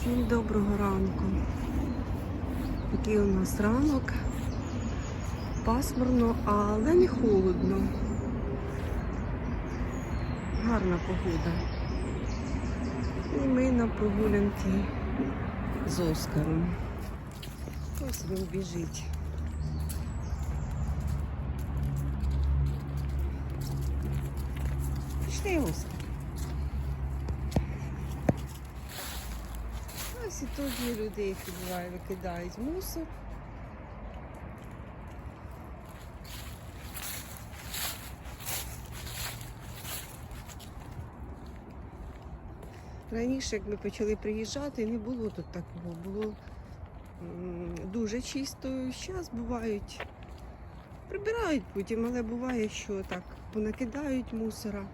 Всім доброго ранку. Такий у нас ранок. Пасмурно, але не холодно. Гарна погода. І ми на прогулянці з Оскаром. Ось він біжить. Пішли, Оскар. Ось і тут є люди, які буває, викидають мусор. Раніше, як ми почали приїжджати, не було тут такого. Було дуже чисто. Зараз бувають, прибирають потім, але буває, що так понакидають мусора.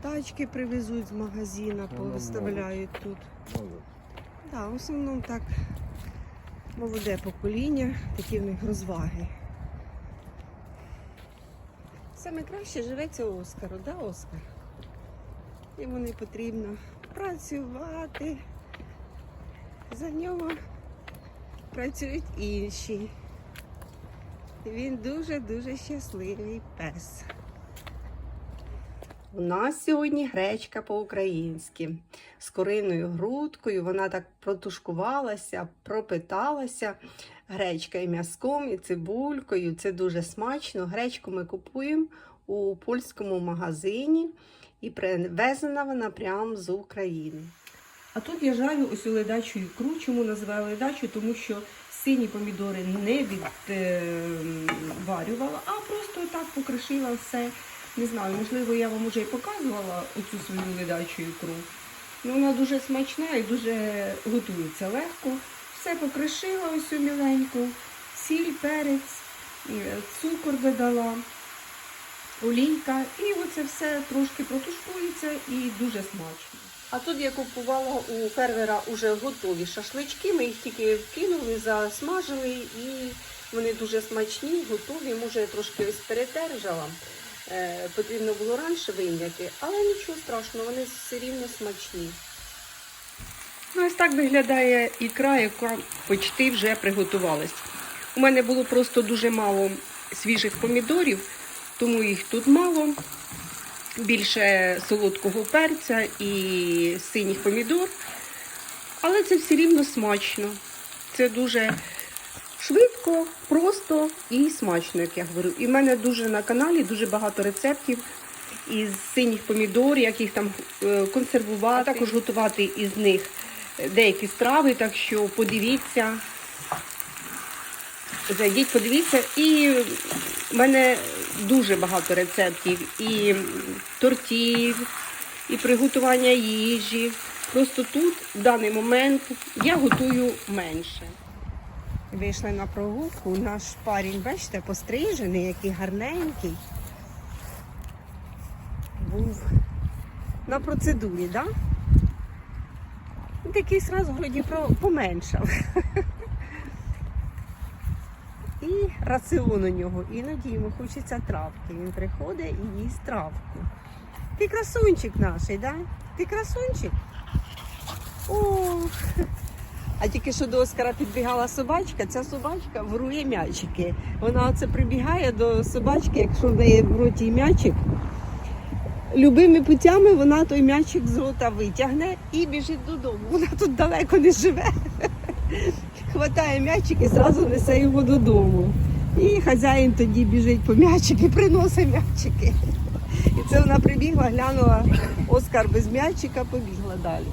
Тачки привезуть з магазина, Ну, ну, повиставляють тут. Так, в основному так молоде покоління, такі в них розваги. Саме краще живеться Оскару, да, Оскар? Йому не потрібно працювати. За нього працюють інші. Він дуже-дуже щасливий пес. У нас сьогодні гречка по-українськи з коринною грудкою. Вона так протушкувалася, пропиталася. Гречка і м'язком, і цибулькою. Це дуже смачно. Гречку ми купуємо у польському магазині і привезена вона прямо з України. А тут я жарю ось у ледачу ікру. Чому називаю ледачу? Тому що сині помідори не відварювала, а просто так покришила все. Не знаю, можливо, я вам вже і показувала оцю свою ледачу ікру. Ну, вона дуже смачна і дуже готується легко. Все покришила ось міленько, сіль, перець, цукор додала, олійка. І оце все трошки протушкується і дуже смачно. А тут я купувала у фермера уже готові шашлички. Ми їх тільки вкинули, засмажили і вони дуже смачні, готові. Може, я трошки ось перетержала. Е, потрібно було раніше вийняти, але нічого страшного, вони все рівно смачні. Ну, ось так виглядає ікра, яка почти вже приготувалась. У мене було просто дуже мало свіжих помідорів, тому їх тут мало. Більше солодкого перця і синіх помідор. Але це все рівно смачно. Це дуже швидко, просто і смачно, як я говорю. І в мене дуже на каналі дуже багато рецептів із синіх помідор, як їх там е, консервувати, а також готувати із них деякі страви. Так що подивіться, зайдіть, подивіться. І в мене дуже багато рецептів і тортів, і приготування їжі. Просто тут в даний момент я готую менше. Вийшли на прогулку. Наш парень, бачите, пострижений, який гарненький. Був на процедурі, так? Да? Такий сразу вроді поменшав. І раціон у нього. Іноді йому хочеться травки. Він приходить і їсть травку. Ти красунчик наш, да? Ти красунчик? Ох. А тільки що до Оскара підбігала собачка, ця собачка ворує м'ячики. Вона оце прибігає до собачки, якщо в неї в роті м'ячик. Любими путями вона той м'ячик з рота витягне і біжить додому. Вона тут далеко не живе. Хватає м'ячик і зразу несе його додому. І хазяїн тоді біжить по м'ячики, приносить м'ячики. І це вона прибігла, глянула Оскар без м'ячика, побігла далі.